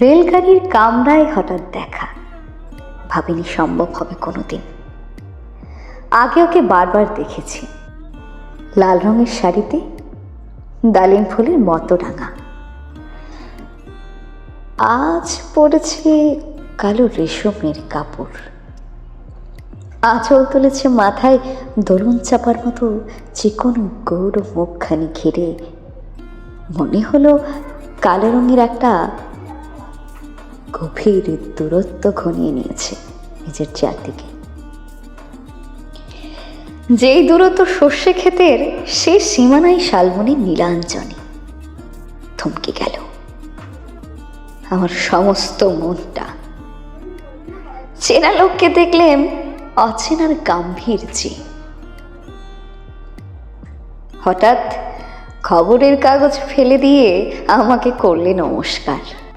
রেলগাড়ির কামরায় হঠাৎ দেখা। ভাবিনি সম্ভব হবে কোনোদিন। আগে ওকে বারবার দেখেছি। লাল রঙের শাড়িতে ডালিম ফুলের মতো রাঙা। আজ পড়েছে কালো রেশমের কাপড়। আঁচল তুলেছে মাথায় দোলন চাপার মতো চিকন গৌর মুখখানি ঘিরে। মনে হলো কালো রঙের একটা গভীর দূরত্ব ঘনিয়ে নিয়েছে নিজের চারদিকে যেই দূরত্ব সর্ষে ক্ষেতের, সে সীমানায় শালমনি নীলাঞ্জনে থমকে গেল। আমার সমস্ত মনটা চেনা লোককে দেখলেন অচেনার গাম্ভীর গাম্ভীর্যে। হঠাৎ খবরের কাগজ ফেলে দিয়ে আমাকে করলে নমস্কার।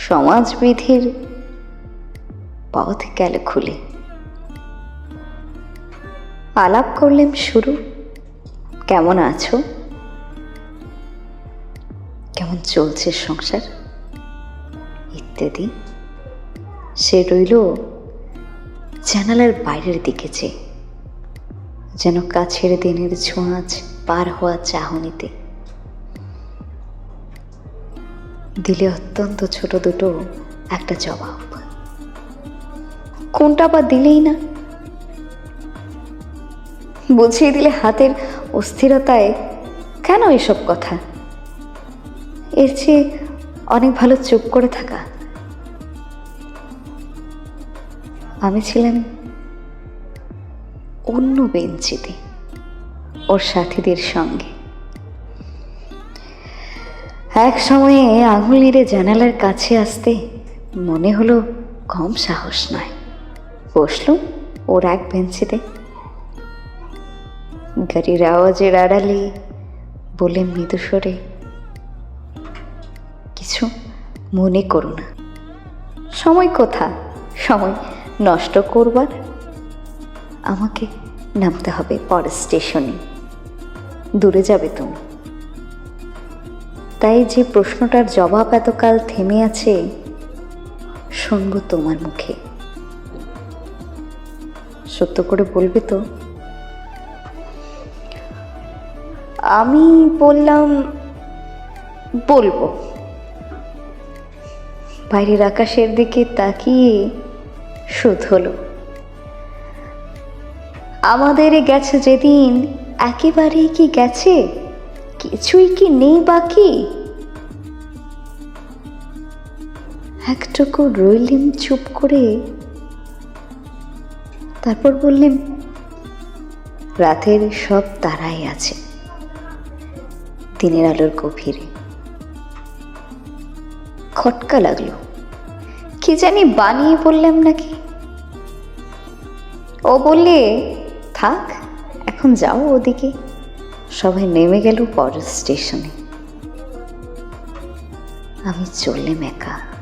সমাজবিধির পথ গেল খুলে। আলাপ করলেন শুরু। কেমন আছো? কেমন চলছে সংসার? ইত্যাদি। সে রইল জানালার বাইরের দিকে চেয়ে যেন কাছের দিনের ছোঁয়াচ পার হওয়া চাহনিতে। দিলে অত্যন্ত ছোট দুটো একটা জবাব। কোনটা বা দিলেই না? বুঝিয়ে দিলে হাতের অস্থিরতায় কেন এসব কথা? এর চেয়ে অনেক ভালো চুপ করে থাকা। আমি ছিলাম অন্য বেঞ্চিতে, ওর সাথীদের সঙ্গে। এক সময়ে আঙুল নেড়ে জানালার কাছে আসতে মনে হলো কম সাহস নয়। বসলুম ওর এক বেঞ্চিতে গাড়ির আওয়াজের আড়ালে বলে মৃদু স্বরে, কিছু মনে করো না। সময় কোথা? সময় নষ্ট করবার? আমাকে নামতে হবে পরের স্টেশনে। দূরে যাবে তুমি। তাই যে প্রশ্নটার জবাব এতকাল থেমে আছে, শুনব তোমার মুখে। সত্য করে বলবে তো? আমি বললাম, বলব। বাইরের আকাশের দিকে তাকিয়ে শোধ হলো, আমাদের গেছে যেদিন, একেবারেই কি গেছে? কিছুই কি নেই বাকি? একটুকু রইলেন চুপ করে। তারপর বললেন, রাতের সব তারাই আছে, দিনের আলোর গভীরে। খটকা লাগল। কি জানি বানিয়ে বললাম নাকি? ও বললে, থাক, এখন যাও ওদিকে। সবাই নেমে গেল পরের স্টেশনে। আমি চললাম একা।